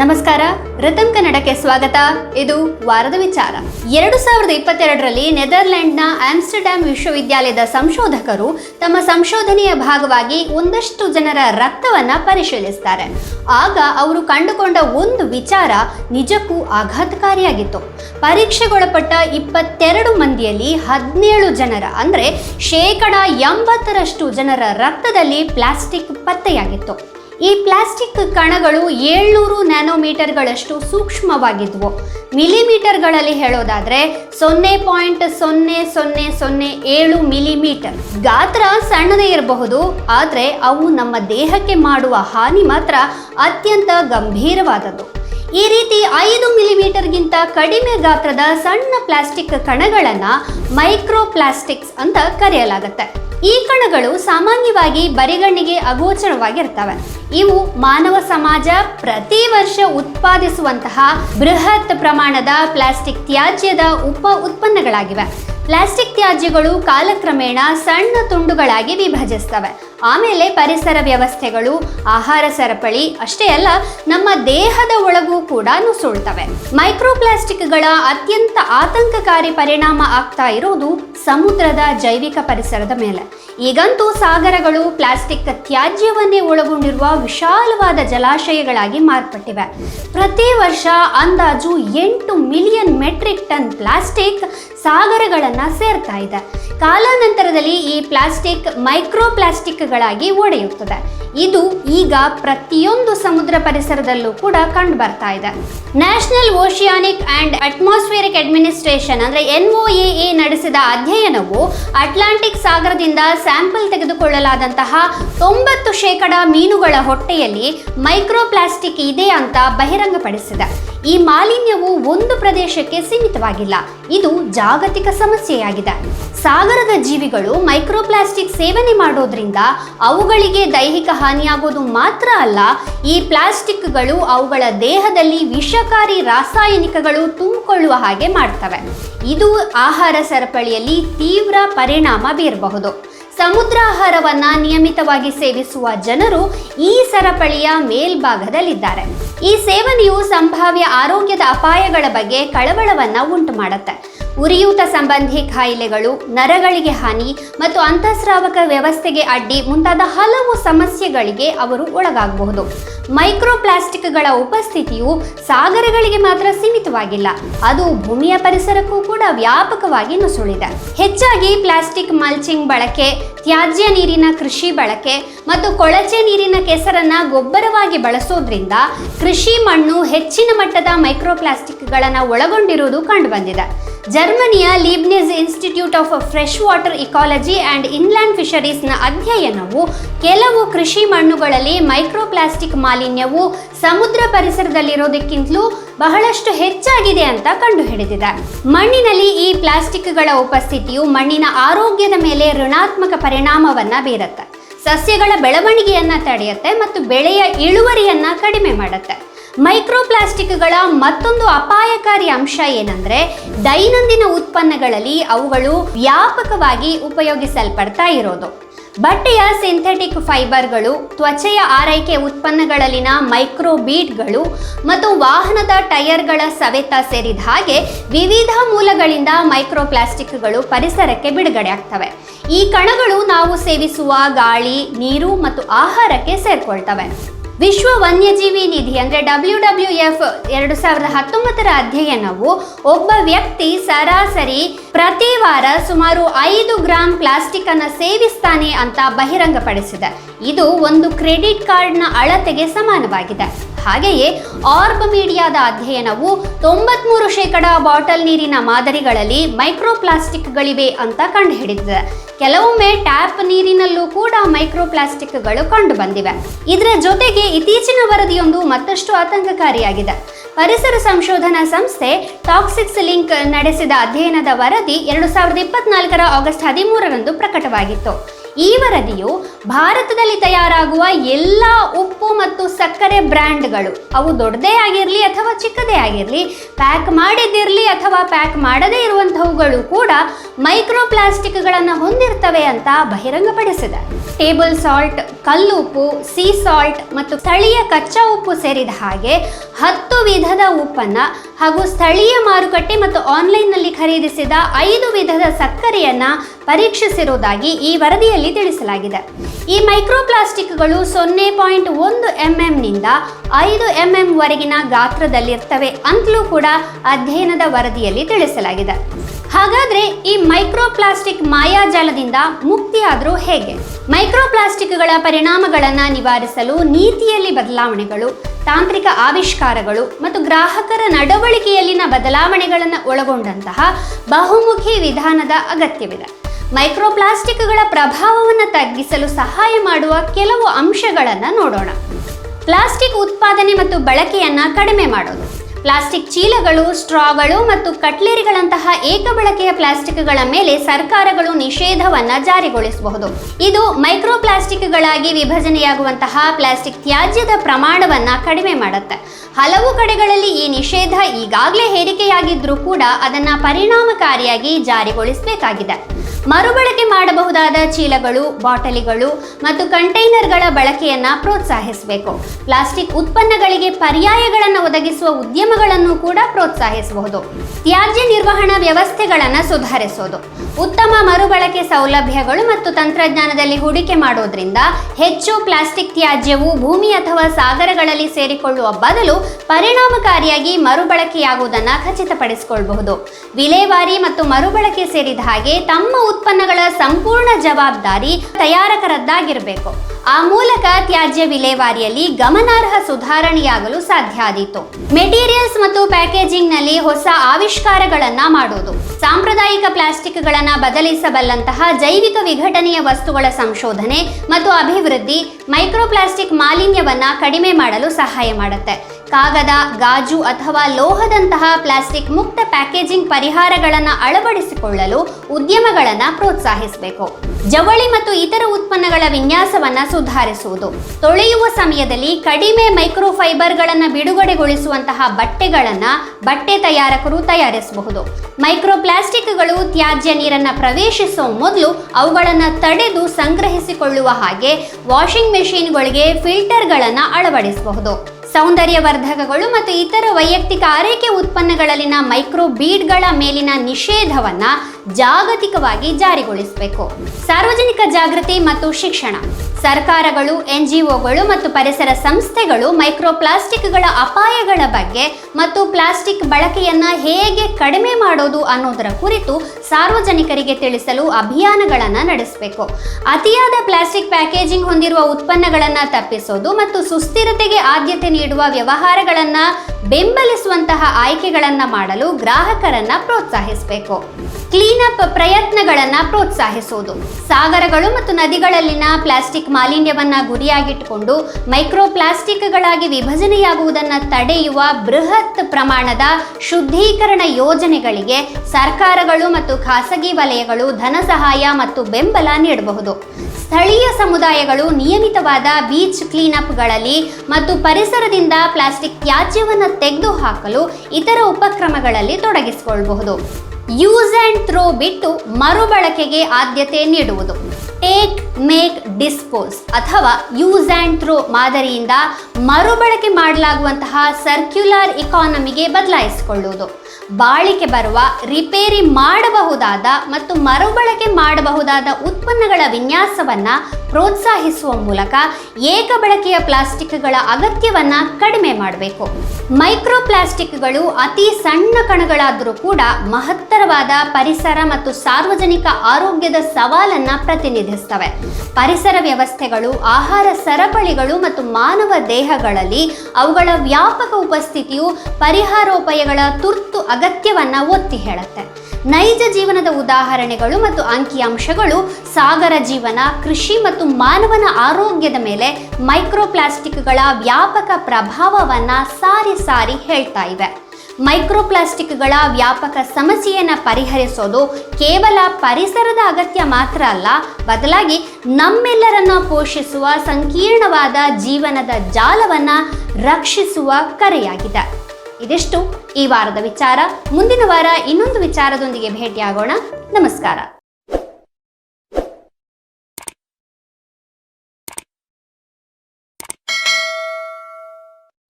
ನಮಸ್ಕಾರ, ರತನ್ ಕನ್ನಡಕ್ಕೆ ಸ್ವಾಗತ. ಇದು ವಾರದ ವಿಚಾರ. ಎರಡು ಸಾವಿರದ ಇಪ್ಪತ್ತೆರಡರಲ್ಲಿ ನೆದರ್ಲೆಂಡ್ನ ಆಮ್ಸ್ಟರ್ಡ್ಯಾಮ್ ವಿಶ್ವವಿದ್ಯಾಲಯದ ಸಂಶೋಧಕರು ತಮ್ಮ ಸಂಶೋಧನೆಯ ಭಾಗವಾಗಿ ಒಂದಷ್ಟು ಜನರ ರಕ್ತವನ್ನು ಪರಿಶೀಲಿಸ್ತಾರೆ. ಆಗ ಅವರು ಕಂಡುಕೊಂಡ ಒಂದು ವಿಚಾರ ನಿಜಕ್ಕೂ ಆಘಾತಕಾರಿಯಾಗಿತ್ತು. ಪರೀಕ್ಷೆಗೊಳಪಟ್ಟ ಇಪ್ಪತ್ತೆರಡು ಮಂದಿಯಲ್ಲಿ ಹದಿನೇಳು ಜನರ, ಅಂದರೆ ಶೇಕಡ ಎಂಬತ್ತರಷ್ಟು ಜನರ ರಕ್ತದಲ್ಲಿ ಪ್ಲಾಸ್ಟಿಕ್ ಪತ್ತೆಯಾಗಿತ್ತು. ಈ ಪ್ಲಾಸ್ಟಿಕ್ ಕಣಗಳು ಏಳ್ನೂರು ನ್ಯಾನೋಮೀಟರ್ಗಳಷ್ಟು ಸೂಕ್ಷ್ಮವಾಗಿದ್ವು. ಮಿಲಿಮೀಟರ್ಗಳಲ್ಲಿ ಹೇಳೋದಾದರೆ ಸೊನ್ನೆ ಪಾಯಿಂಟ್ ಸೊನ್ನೆ ಸೊನ್ನೆ ಸೊನ್ನೆ ಏಳು ಮಿಲಿಮೀಟರ್. ಗಾತ್ರ ಸಣ್ಣದೇ ಇರಬಹುದು, ಆದರೆ ಅವು ನಮ್ಮ ದೇಹಕ್ಕೆ ಮಾಡುವ ಹಾನಿ ಮಾತ್ರ ಅತ್ಯಂತ ಗಂಭೀರವಾದದ್ದು. ಈ ರೀತಿ ಐದು ಮಿಲಿಮೀಟರ್ಗಿಂತ ಕಡಿಮೆ ಗಾತ್ರದ ಸಣ್ಣ ಪ್ಲಾಸ್ಟಿಕ್ ಕಣಗಳನ್ನು ಮೈಕ್ರೋ ಪ್ಲಾಸ್ಟಿಕ್ಸ್ ಅಂತ ಕರೆಯಲಾಗುತ್ತೆ. ಈ ಕಣಗಳು ಸಾಮಾನ್ಯವಾಗಿ ಬರಿಗಣ್ಣಿಗೆ ಅಗೋಚರವಾಗಿರ್ತವೆ. ಇವು ಮಾನವ ಸಮಾಜ ಪ್ರತಿ ವರ್ಷ ಉತ್ಪಾದಿಸುವಂತಹ ಬೃಹತ್ ಪ್ರಮಾಣದ ಪ್ಲಾಸ್ಟಿಕ್ ತ್ಯಾಜ್ಯದ ಉಪ ಉತ್ಪನ್ನಗಳಾಗಿವೆ. ಪ್ಲಾಸ್ಟಿಕ್ ತ್ಯಾಜ್ಯಗಳು ಕಾಲಕ್ರಮೇಣ ಸಣ್ಣ ತುಂಡುಗಳಾಗಿ ವಿಭಜಿಸ್ತವೆ. ಆಮೇಲೆ ಪರಿಸರ ವ್ಯವಸ್ಥೆಗಳು, ಆಹಾರ ಸರಪಳಿ, ಅಷ್ಟೇ ಅಲ್ಲ, ನಮ್ಮ ದೇಹದ ಕೂಡ ನುಸುಳ್ತವೆ. ಮೈಕ್ರೋಪ್ಲಾಸ್ಟಿಕ್ಗಳ ಅತ್ಯಂತ ಆತಂಕಕಾರಿ ಪರಿಣಾಮ ಆಗ್ತಾ ಇರೋದು ಸಮುದ್ರದ ಜೈವಿಕ ಪರಿಸರದ ಮೇಲೆ. ಈಗಂತೂ ಸಾಗರಗಳು ಪ್ಲಾಸ್ಟಿಕ್ ತ್ಯಾಜ್ಯವನ್ನೇ ಒಳಗೊಂಡಿರುವ ವಿಶಾಲವಾದ ಜಲಾಶಯಗಳಾಗಿ ಮಾರ್ಪಟ್ಟಿವೆ. ಪ್ರತಿ ವರ್ಷ ಅಂದಾಜು ಎಂಟು ಮಿಲಿಯನ್ ಮೆಟ್ರಿಕ್ ಟನ್ ಪ್ಲಾಸ್ಟಿಕ್ ಸಾಗರಗಳನ್ನು ಸೇರ್ತಾ ಇದೆ. ಕಾಲಾನಂತರದಲ್ಲಿ ಈ ಪ್ಲಾಸ್ಟಿಕ್ ಮೈಕ್ರೋ ಪ್ಲಾಸ್ಟಿಕ್ಗಳಾಗಿ ಒಡೆಯುತ್ತದೆ. ಇದು ಈಗ ಪ್ರತಿಯೊಂದು ಸಮುದ್ರ ಪರಿಸರದಲ್ಲೂ ಕೂಡ ಕಂಡು ಬರ್ತಾ ಇದೆ. National oceanic and atmospheric administration ಅಂದರೆ ಎನ್ ನಡೆಸಿದ ಅಧ್ಯಯನವು ಅಟ್ಲಾಂಟಿಕ್ ಸಾಗರದಿಂದ ಸ್ಯಾಂಪಲ್ ತೆಗೆದುಕೊಳ್ಳಲಾದಂತಹ ತೊಂಬತ್ತು ಶೇಕಡ ಮೀನುಗಳ ಹೊಟ್ಟೆಯಲ್ಲಿ ಮೈಕ್ರೋಪ್ಲಾಸ್ಟಿಕ್ ಇದೆ ಅಂತ ಬಹಿರಂಗಪಡಿಸಿದೆ. ಈ ಮಾಲಿನ್ಯವು ಒಂದು ಪ್ರದೇಶಕ್ಕೆ ಸೀಮಿತವಾಗಿಲ್ಲ. ಇದು ಜಾಗತಿಕ ಸಮಸ್ಯೆಯಾಗಿದೆ. ಸಾಗರದ ಜೀವಿಗಳು ಮೈಕ್ರೋಪ್ಲಾಸ್ಟಿಕ್ ಸೇವನೆ ಮಾಡೋದ್ರಿಂದ ಅವುಗಳಿಗೆ ದೈಹಿಕ ಹಾನಿಯಾಗೋದು ಮಾತ್ರ ಅಲ್ಲ, ಈ ಪ್ಲಾಸ್ಟಿಕ್ಗಳು ಅವುಗಳ ದೇಹದಲ್ಲಿ ವಿಷಕಾರಿ ರಾಸಾಯನಿಕಗಳು ತುಂಬಿಕೊಳ್ಳುವ ಹಾಗೆ ಮಾಡ್ತವೆ. ಇದು ಆಹಾರ ಸರಪಳಿಯಲ್ಲಿ ತೀವ್ರ ಪರಿಣಾಮ ಬೀರಬಹುದು. ಸಮುದ್ರ ಆಹಾರವನ್ನ ನಿಯಮಿತವಾಗಿ ಸೇವಿಸುವ ಜನರು ಈ ಸರಪಳಿಯ ಮೇಲ್ಭಾಗದಲ್ಲಿದ್ದಾರೆ. ಈ ಸೇವನೆಯು ಸಂಭಾವ್ಯ ಆರೋಗ್ಯದ ಅಪಾಯಗಳ ಬಗ್ಗೆ ಕಳವಳವನ್ನ ಉಂಟು ಮಾಡುತ್ತೆ ಉರಿಯೂತ ಸಂಬಂಧಿ ಕಾಯಿಲೆಗಳು ನರಗಳಿಗೆ ಹಾನಿ ಮತ್ತು ಅಂತಃಸ್ರಾವಕ ವ್ಯವಸ್ಥೆಗೆ ಅಡ್ಡಿ ಮುಂತಾದ ಹಲವು ಸಮಸ್ಯೆಗಳಿಗೆ ಅವರು ಒಳಗಾಗಬಹುದು. ಮೈಕ್ರೋಪ್ಲಾಸ್ಟಿಕ್ಗಳ ಉಪಸ್ಥಿತಿಯು ಸಾಗರಗಳಿಗೆ ಮಾತ್ರ ಸೀಮಿತವಾಗಿಲ್ಲ. ಅದು ಭೂಮಿಯ ಪರಿಸರಕ್ಕೂ ಕೂಡ ವ್ಯಾಪಕವಾಗಿ ನುಸುಳಿದೆ. ಹೆಚ್ಚಾಗಿ ಪ್ಲಾಸ್ಟಿಕ್ ಮಲ್ಚಿಂಗ್ ಬಳಕೆ ತ್ಯಾಜ್ಯ ನೀರಿನ ಕೃಷಿ ಬಳಕೆ ಮತ್ತು ಕೊಳಚೆ ನೀರಿನ ಕೆಸರನ್ನು ಗೊಬ್ಬರವಾಗಿ ಬಳಸೋದ್ರಿಂದ ಕೃಷಿ ಮಣ್ಣು ಹೆಚ್ಚಿನ ಮಟ್ಟದ ಮೈಕ್ರೋಪ್ಲಾಸ್ಟಿಕ್ಗಳನ್ನು ಒಳಗೊಂಡಿರುವುದು ಕಂಡುಬಂದಿದೆ. ಜರ್ಮನಿಯ Leibniz institute of fresh water ecology and inland ಫಿಷರೀಸ್ನ ಅಧ್ಯಯನವು ಕೆಲವು ಕೃಷಿ ಮಣ್ಣುಗಳಲ್ಲಿ ಮೈಕ್ರೋಪ್ಲಾಸ್ಟಿಕ್ ಮಾಲಿನ್ಯವು ಸಮುದ್ರ ಪರಿಸರದಲ್ಲಿರೋದಕ್ಕಿಂತಲೂ ಬಹಳಷ್ಟು ಹೆಚ್ಚಾಗಿದೆ ಅಂತ ಕಂಡುಹಿಡಿದಿದೆ. ಮಣ್ಣಿನಲ್ಲಿ ಈ ಪ್ಲಾಸ್ಟಿಕ್ಗಳ ಉಪಸ್ಥಿತಿಯು ಮಣ್ಣಿನ ಆರೋಗ್ಯದ ಮೇಲೆ ಋಣಾತ್ಮಕ ಪರಿಣಾಮವನ್ನ ಬೀರುತ್ತೆ. ಸಸ್ಯಗಳ ಬೆಳವಣಿಗೆಯನ್ನ ತಡೆಯುತ್ತೆ ಮತ್ತು ಬೆಳೆಯ ಇಳುವರಿಯನ್ನ ಕಡಿಮೆ ಮಾಡುತ್ತೆ. ಮೈಕ್ರೋ ಪ್ಲಾಸ್ಟಿಕ್ಗಳ ಮತ್ತೊಂದು ಅಪಾಯಕಾರಿ ಅಂಶ ಏನಂದ್ರೆ ದೈನಂದಿನ ಉತ್ಪನ್ನಗಳಲ್ಲಿ ಅವುಗಳು ವ್ಯಾಪಕವಾಗಿ ಉಪಯೋಗಿಸಲ್ಪಡ್ತಾ ಇರೋದು. ಬಟ್ಟೆಯ ಸಿಂಥೆಟಿಕ್ ಫೈಬರ್ಗಳು, ತ್ವಚೆಯ ಆರೈಕೆ ಉತ್ಪನ್ನಗಳಲ್ಲಿನ ಮೈಕ್ರೋ ಬೀಟ್ಗಳು ಮತ್ತು ವಾಹನದ ಟೈರ್ಗಳ ಸವೆತ ಸೇರಿದ ಹಾಗೆ ವಿವಿಧ ಮೂಲಗಳಿಂದ ಮೈಕ್ರೋ ಪ್ಲಾಸ್ಟಿಕ್ಗಳು ಪರಿಸರಕ್ಕೆ ಬಿಡುಗಡೆ ಆಗ್ತವೆ. ಈ ಕಣಗಳು ನಾವು ಸೇವಿಸುವ ಗಾಳಿ, ನೀರು ಮತ್ತು ಆಹಾರಕ್ಕೆ ಸೇರ್ಕೊಳ್ತವೆ. ವಿಶ್ವ ವನ್ಯಜೀವಿ ನಿಧಿ ಅಂದರೆ ಡಬ್ಲ್ಯೂ ಡಬ್ಲ್ಯೂ ಎಫ್ ಎರಡು ಸಾವಿರದ ಹತ್ತೊಂಬತ್ತರ ಅಧ್ಯಯನವು ಒಬ್ಬ ವ್ಯಕ್ತಿ ಸರಾಸರಿ ಪ್ರತಿ ವಾರ ಸುಮಾರು ಐದು ಗ್ರಾಂ ಪ್ಲಾಸ್ಟಿಕ್ ಅನ್ನು ಸೇವಿಸ್ತಾನೆ ಅಂತ ಬಹಿರಂಗಪಡಿಸಿದೆ. ಇದು ಒಂದು ಕ್ರೆಡಿಟ್ ಕಾರ್ಡ್ನ ಅಳತೆಗೆ ಸಮಾನವಾಗಿದೆ. ಹಾಗೆಯೇ ಆರ್ಬ್ ಮೀಡಿಯಾದ ಅಧ್ಯಯನವು ತೊಂಬತ್ಮೂರು ಶೇಕಡ ಬಾಟಲ್ ನೀರಿನ ಮಾದರಿಗಳಲ್ಲಿ ಮೈಕ್ರೋ ಪ್ಲಾಸ್ಟಿಕ್ಗಳಿವೆ ಅಂತ ಕಂಡುಹಿಡಿದಿದೆ. ಕೆಲವೊಮ್ಮೆ ಟ್ಯಾಪ್ ನೀರಿನಲ್ಲೂ ಕೂಡ ಮೈಕ್ರೋ ಪ್ಲಾಸ್ಟಿಕ್ಗಳು ಕಂಡು ಬಂದಿವೆ ಇದರ ಜೊತೆಗೆ ಇತ್ತೀಚಿನ ವರದಿಯೊಂದು ಮತ್ತಷ್ಟು ಆತಂಕಕಾರಿಯಾಗಿದೆ. ಪರಿಸರ ಸಂಶೋಧನಾ ಸಂಸ್ಥೆ ಟಾಕ್ಸಿಕ್ಸ್ ಲಿಂಕ್ ನಡೆಸಿದ ಅಧ್ಯಯನದ ವರದಿ ಎರಡು ಸಾವಿರದ ಇಪ್ಪತ್ನಾಲ್ಕರ ಆಗಸ್ಟ್ ಹದಿಮೂರರಂದು ಪ್ರಕಟವಾಗಿತ್ತು. ಈ ವರದಿಯು ಭಾರತದಲ್ಲಿ ತಯಾರಾಗುವ ಎಲ್ಲ ಉಪ್ಪು ಮತ್ತು ಸಕ್ಕರೆ ಬ್ರ್ಯಾಂಡ್ಗಳು. ಅವು ದೊಡ್ಡದೇ ಆಗಿರಲಿ ಅಥವಾ ಚಿಕ್ಕದೇ ಆಗಿರಲಿ, ಪ್ಯಾಕ್ ಮಾಡಿದ್ದಿರಲಿ ಅಥವಾ ಪ್ಯಾಕ್ ಮಾಡದೇ ಇರುವಂತಹವುಗಳು ಕೂಡ ಮೈಕ್ರೋ ಪ್ಲಾಸ್ಟಿಕ್ಗಳನ್ನು ಹೊಂದಿರ್ತವೆ ಅಂತ ಬಹಿರಂಗಪಡಿಸಿದೆ. ಟೇಬಲ್ ಸಾಲ್ಟ್, ಕಲ್ಲುಪ್ಪು, ಸೀ ಸಾಲ್ಟ್ ಮತ್ತು ಸ್ಥಳೀಯ ಕಚ್ಚಾ ಉಪ್ಪು ಸೇರಿದ ಹಾಗೆ ಹತ್ತು ವಿಧದ ಉಪ್ಪನ್ನು ಹಾಗೂ ಸ್ಥಳೀಯ ಮಾರುಕಟ್ಟೆ ಮತ್ತು ಆನ್ಲೈನ್ನಲ್ಲಿ ಖರೀದಿಸಿದ ಐದು ವಿಧದ ಸಕ್ಕರೆಯನ್ನು ಪರೀಕ್ಷಿಸಿರುವುದಾಗಿ ಈ ವರದಿಯಲ್ಲಿ ತಿಳಿಸಲಾಗಿದೆ. ಈ ಮೈಕ್ರೋಪ್ಲಾಸ್ಟಿಕ್ಗಳು ಸೊನ್ನೆ ಪಾಯಿಂಟ್ ಒಂದು ಎಂಎಂನಿಂದ ಐದು ಎಂಎಂ ವರೆಗಿನ ಗಾತ್ರದಲ್ಲಿರ್ತವೆ ಅಂತಲೂ ಕೂಡ ಅಧ್ಯಯನದ ವರದಿಯಲ್ಲಿ ತಿಳಿಸಲಾಗಿದೆ. ಹಾಗಾದ್ರೆ ಈ ಮೈಕ್ರೋಪ್ಲಾಸ್ಟಿಕ್ ಮಾಯಾಜಾಲದಿಂದ ಮುಕ್ತಿಯಾದರೂ ಹೇಗೆ? ಮೈಕ್ರೋಪ್ಲಾಸ್ಟಿಕ್ಗಳ ಪರಿಣಾಮಗಳನ್ನು ನಿವಾರಿಸಲು ನೀತಿಯಲ್ಲಿ ಬದಲಾವಣೆಗಳು, ತಾಂತ್ರಿಕ ಆವಿಷ್ಕಾರಗಳು ಮತ್ತು ಗ್ರಾಹಕರ ನಡವಳಿಕೆಯಲ್ಲಿನ ಬದಲಾವಣೆಗಳನ್ನು ಒಳಗೊಂಡಂತಹ ಬಹುಮುಖಿ ವಿಧಾನದ ಅಗತ್ಯವಿದೆ. ಮೈಕ್ರೋಪ್ಲಾಸ್ಟಿಕ್ಗಳ ಪ್ರಭಾವವನ್ನು ತಗ್ಗಿಸಲು ಸಹಾಯ ಮಾಡುವ ಕೆಲವು ಅಂಶಗಳನ್ನು ನೋಡೋಣ. ಪ್ಲಾಸ್ಟಿಕ್ ಉತ್ಪಾದನೆ ಮತ್ತು ಬಳಕೆಯನ್ನು ಕಡಿಮೆ ಮಾಡೋದು. ಪ್ಲಾಸ್ಟಿಕ್ ಚೀಲಗಳು, ಸ್ಟ್ರಾಗಳು ಮತ್ತು ಕಟ್ಲೇರಿಗಳಂತಹ ಏಕಬಳಕೆಯ ಪ್ಲಾಸ್ಟಿಕ್ಗಳ ಮೇಲೆ ಸರ್ಕಾರಗಳು ನಿಷೇಧವನ್ನು ಜಾರಿಗೊಳಿಸಬಹುದು. ಇದು ಮೈಕ್ರೋ ಪ್ಲಾಸ್ಟಿಕ್ಗಳಾಗಿ ವಿಭಜನೆಯಾಗುವಂತಹ ಪ್ಲಾಸ್ಟಿಕ್ ತ್ಯಾಜ್ಯದ ಪ್ರಮಾಣವನ್ನು ಕಡಿಮೆ ಮಾಡುತ್ತೆ. ಹಲವು ಕಡೆಗಳಲ್ಲಿ ಈ ನಿಷೇಧ ಈಗಾಗಲೇ ಹೇರಿಕೆಯಾಗಿದ್ರೂ ಕೂಡ ಅದನ್ನು ಪರಿಣಾಮಕಾರಿಯಾಗಿ ಜಾರಿಗೊಳಿಸಬೇಕಾಗಿದೆ. ಮರುಬಳಕೆ ಮಾಡಬಹುದಾದ ಚೀಲಗಳು, ಬಾಟಲಿಗಳು ಮತ್ತು ಕಂಟೈನರ್ಗಳ ಬಳಕೆಯನ್ನು ಪ್ರೋತ್ಸಾಹಿಸಬೇಕು. ಪ್ಲಾಸ್ಟಿಕ್ ಉತ್ಪನ್ನಗಳಿಗೆ ಪರ್ಯಾಯಗಳನ್ನು ಒದಗಿಸುವ ಉದ್ಯಮಗಳನ್ನು ಕೂಡ ಪ್ರೋತ್ಸಾಹಿಸಬಹುದು. ತ್ಯಾಜ್ಯ ನಿರ್ವಹಣಾ ವ್ಯವಸ್ಥೆಗಳನ್ನು ಸುಧಾರಿಸೋದು. ಉತ್ತಮ ಮರುಬಳಕೆ ಸೌಲಭ್ಯಗಳು ಮತ್ತು ತಂತ್ರಜ್ಞಾನದಲ್ಲಿ ಹೂಡಿಕೆ ಮಾಡೋದ್ರಿಂದ ಹೆಚ್ಚು ಪ್ಲಾಸ್ಟಿಕ್ ತ್ಯಾಜ್ಯವು ಭೂಮಿ ಅಥವಾ ಸಾಗರಗಳಲ್ಲಿ ಸೇರಿಕೊಳ್ಳುವ ಬದಲು ಪರಿಣಾಮಕಾರಿಯಾಗಿ ಮರುಬಳಕೆಯಾಗುವುದನ್ನು ಖಚಿತಪಡಿಸಿಕೊಳ್ಳಬಹುದು ವಿಲೇವಾರಿ ಮತ್ತು ಮರುಬಳಕೆ ಸೇರಿದ ಹಾಗೆ ತಮ್ಮ ಉತ್ಪನ್ನಗಳ ಸಂಪೂರ್ಣ ಜವಾಬ್ದಾರಿ ತಯಾರಕರದ್ದಾಗಿರಬೇಕು. ಆ ಮೂಲಕ ತ್ಯಾಜ್ಯ ವಿಲೇವಾರಿಯಲ್ಲಿ ಗಮನಾರ್ಹ ಸುಧಾರಣೆಯಾಗಲು ಸಾಧ್ಯ ಆದೀತು. ಮೆಟೀರಿಯಲ್ಸ್ ಮತ್ತು ಪ್ಯಾಕೇಜಿಂಗ್ನಲ್ಲಿ ಹೊಸ ಆವಿಷ್ಕಾರಗಳನ್ನ ಮಾಡೋದು. ಸಾಂಪ್ರದಾಯಿಕ ಪ್ಲಾಸ್ಟಿಕ್ಗಳನ್ನು ಬದಲಿಸಬಲ್ಲಂತಹ ಜೈವಿಕ ವಿಘಟನೆಯ ವಸ್ತುಗಳ ಸಂಶೋಧನೆ ಮತ್ತು ಅಭಿವೃದ್ಧಿ ಮೈಕ್ರೋಪ್ಲಾಸ್ಟಿಕ್ ಮಾಲಿನ್ಯವನ್ನ ಕಡಿಮೆ ಮಾಡಲು ಸಹಾಯ ಮಾಡುತ್ತೆ. ಕಾಗದ, ಗಾಜು ಅಥವಾ ಲೋಹದಂತಹ ಪ್ಲಾಸ್ಟಿಕ್ ಮುಕ್ತ ಪ್ಯಾಕೇಜಿಂಗ್ ಪರಿಹಾರಗಳನ್ನು ಅಳವಡಿಸಿಕೊಳ್ಳಲು ಉದ್ಯಮಗಳನ್ನು ಪ್ರೋತ್ಸಾಹಿಸಬೇಕು. ಜವಳಿ ಮತ್ತು ಇತರ ಉತ್ಪನ್ನಗಳ ವಿನ್ಯಾಸವನ್ನು ಸುಧಾರಿಸುವುದು. ತೊಳೆಯುವ ಸಮಯದಲ್ಲಿ ಕಡಿಮೆ ಮೈಕ್ರೋಫೈಬರ್ಗಳನ್ನು ಬಿಡುಗಡೆಗೊಳಿಸುವಂತಹ ಬಟ್ಟೆಗಳನ್ನು ಬಟ್ಟೆ ತಯಾರಕರು ತಯಾರಿಸಬಹುದು. ಮೈಕ್ರೋ ಪ್ಲಾಸ್ಟಿಕ್ಗಳು ತ್ಯಾಜ್ಯ ನೀರನ್ನು ಪ್ರವೇಶಿಸುವ ಮೊದಲು ಅವುಗಳನ್ನು ತಡೆದು ಸಂಗ್ರಹಿಸಿಕೊಳ್ಳುವ ಹಾಗೆ ವಾಷಿಂಗ್ ಮೆಷಿನ್ಗಳಿಗೆ ಫಿಲ್ಟರ್ಗಳನ್ನು ಅಳವಡಿಸಬಹುದು. ಸೌಂದರ್ಯವರ್ಧಕಗಳು ಮತ್ತು ಇತರ ವೈಯಕ್ತಿಕ ಆರೈಕೆ ಉತ್ಪನ್ನಗಳಲ್ಲಿನ ಮೈಕ್ರೋ ಬೀಡ್ಗಳ ಮೇಲಿನ ನಿಷೇಧವನ್ನು ಜಾಗತಿಕವಾಗಿ ಜಾರಿಗೊಳಿಸಬೇಕು. ಸಾರ್ವಜನಿಕ ಜಾಗೃತಿ ಮತ್ತು ಶಿಕ್ಷಣ. ಸರ್ಕಾರಗಳು, ಎನ್ಜಿಒಗಳು ಮತ್ತು ಪರಿಸರ ಸಂಸ್ಥೆಗಳು ಮೈಕ್ರೋ ಪ್ಲಾಸ್ಟಿಕ್ಗಳ ಅಪಾಯಗಳ ಬಗ್ಗೆ ಮತ್ತು ಪ್ಲಾಸ್ಟಿಕ್ ಬಳಕೆಯನ್ನು ಹೇಗೆ ಕಡಿಮೆ ಮಾಡೋದು ಅನ್ನೋದರ ಕುರಿತು ಸಾರ್ವಜನಿಕರಿಗೆ ತಿಳಿಸಲು ಅಭಿಯಾನಗಳನ್ನು ನಡೆಸಬೇಕು. ಅತಿಯಾದ ಪ್ಲಾಸ್ಟಿಕ್ ಪ್ಯಾಕೇಜಿಂಗ್ ಹೊಂದಿರುವ ಉತ್ಪನ್ನಗಳನ್ನು ತಪ್ಪಿಸೋದು ಮತ್ತು ಸುಸ್ಥಿರತೆಗೆ ಆದ್ಯತೆ ನೀಡುವ ವ್ಯವಹಾರಗಳನ್ನು ಬೆಂಬಲಿಸುವಂತಹ ಆಯ್ಕೆಗಳನ್ನು ಮಾಡಲು ಗ್ರಾಹಕರನ್ನು ಪ್ರೋತ್ಸಾಹಿಸಬೇಕು. ಕ್ಲೀನಪ್ ಪ್ರಯತ್ನಗಳನ್ನು ಪ್ರೋತ್ಸಾಹಿಸುವುದು. ಸಾಗರಗಳು ಮತ್ತು ನದಿಗಳಲ್ಲಿನ ಪ್ಲಾಸ್ಟಿಕ್ ಮಾಲಿನ್ಯವನ್ನ ಗುರಿಯಾಗಿಟ್ಟುಕೊಂಡು ಮೈಕ್ರೋ ಪ್ಲಾಸ್ಟಿಕ್ಗಳಾಗಿ ವಿಭಜನೆಯಾಗುವುದನ್ನು ತಡೆಯುವ ಬೃಹತ್ ಪ್ರಮಾಣದ ಶುದ್ಧೀಕರಣ ಯೋಜನೆಗಳಿಗೆ ಸರ್ಕಾರಗಳು ಮತ್ತು ಖಾಸಗಿ ವಲಯಗಳು ಧನ ಸಹಾಯ ಮತ್ತು ಬೆಂಬಲ ನೀಡಬಹುದು. ಸ್ಥಳೀಯ ಸಮುದಾಯಗಳು ನಿಯಮಿತವಾದ ಬೀಚ್ ಕ್ಲೀನಪ್ಗಳಲ್ಲಿ ಮತ್ತು ಪರಿಸರದಿಂದ ಪ್ಲಾಸ್ಟಿಕ್ ತ್ಯಾಜ್ಯವನ್ನು ತೆಗೆದುಹಾಕಲು ಇತರ ಉಪಕ್ರಮಗಳಲ್ಲಿ ತೊಡಗಿಸಿಕೊಳ್ಳಬಹುದು ಯೂಸ್ ಆ್ಯಂಡ್ ಥ್ರೋ ಬಿಟ್ಟು ಮರುಬಳಕೆಗೆ ಆದ್ಯತೆ ನೀಡುವುದು. ಟೇಕ್ ಮೇಕ್ ಡಿಸ್ಪೋಸ್ ಅಥವಾ ಯೂಸ್ ಆ್ಯಂಡ್ ಥ್ರೋ ಮಾದರಿಯಿಂದ ಮರುಬಳಕೆ ಮಾಡಲಾಗುವಂತಹ ಸರ್ಕ್ಯುಲರ್ ಇಕಾನಮಿಗೆ ಬದಲಾಯಿಸಿಕೊಳ್ಳುವುದು. ಬಾಳಿಕೆ ಬರುವ ರಿಪೇರಿ ಮಾಡಬಹುದಾದ ಮತ್ತು ಮರುಬಳಕೆ ಮಾಡಬಹುದಾದ ಉತ್ಪನ್ನಗಳ ವಿನ್ಯಾಸವನ್ನು ಪ್ರೋತ್ಸಾಹಿಸುವ ಮೂಲಕ ಏಕ ಬಳಕೆಯ ಪ್ಲಾಸ್ಟಿಕ್ಗಳ ಅಗತ್ಯವನ್ನು ಕಡಿಮೆ ಮಾಡಬೇಕು. ಮೈಕ್ರೋ ಪ್ಲಾಸ್ಟಿಕ್ಗಳು ಅತಿ ಸಣ್ಣ ಕಣಗಳಾದರೂ ಕೂಡ ಮಹತ್ತರವಾದ ಪರಿಸರ ಮತ್ತು ಸಾರ್ವಜನಿಕ ಆರೋಗ್ಯದ ಸವಾಲನ್ನು ಪ್ರತಿನಿಧಿಸ್ತವೆ ಪರಿಸರ ವ್ಯವಸ್ಥೆಗಳು, ಆಹಾರ ಸರಪಳಿಗಳು ಮತ್ತು ಮಾನವ ದೇಹಗಳಲ್ಲಿ ಅವುಗಳ ವ್ಯಾಪಕ ಉಪಸ್ಥಿತಿಯು ಪರಿಹಾರೋಪಾಯಗಳ ತುರ್ತು ಅಗತ್ಯವನ್ನು ಒತ್ತಿ ಹೇಳುತ್ತೆ. ನೈಜ ಜೀವನದ ಉದಾಹರಣೆಗಳು ಮತ್ತು ಅಂಕಿಅಂಶಗಳು ಸಾಗರ ಜೀವನ, ಕೃಷಿ ಮತ್ತು ಮಾನವನ ಆರೋಗ್ಯದ ಮೇಲೆ ಮೈಕ್ರೋಪ್ಲಾಸ್ಟಿಕ್ಗಳ ವ್ಯಾಪಕ ಪ್ರಭಾವವನ್ನು ಸಾರಿ ಸಾರಿ ಹೇಳ್ತಾ ಇವೆ. ಮೈಕ್ರೋ ಪ್ಲಾಸ್ಟಿಕ್ಗಳ ವ್ಯಾಪಕ ಸಮಸ್ಯೆಯನ್ನು ಪರಿಹರಿಸೋದು ಕೇವಲ ಪರಿಸರದ ಅಗತ್ಯ ಮಾತ್ರ ಅಲ್ಲ, ಬದಲಾಗಿ ನಮ್ಮೆಲ್ಲರನ್ನ ಪೋಷಿಸುವ ಸಂಕೀರ್ಣವಾದ ಜೀವನದ ಜಾಲವನ್ನು ರಕ್ಷಿಸುವ ಕರೆಯಾಗಿದೆ. ಇದಿಷ್ಟು ಈ ವಾರದ ವಿಚಾರ. ಮುಂದಿನ ವಾರ ಇನ್ನೊಂದು ವಿಚಾರದೊಂದಿಗೆ ಭೇಟಿಯಾಗೋಣ. ನಮಸ್ಕಾರ.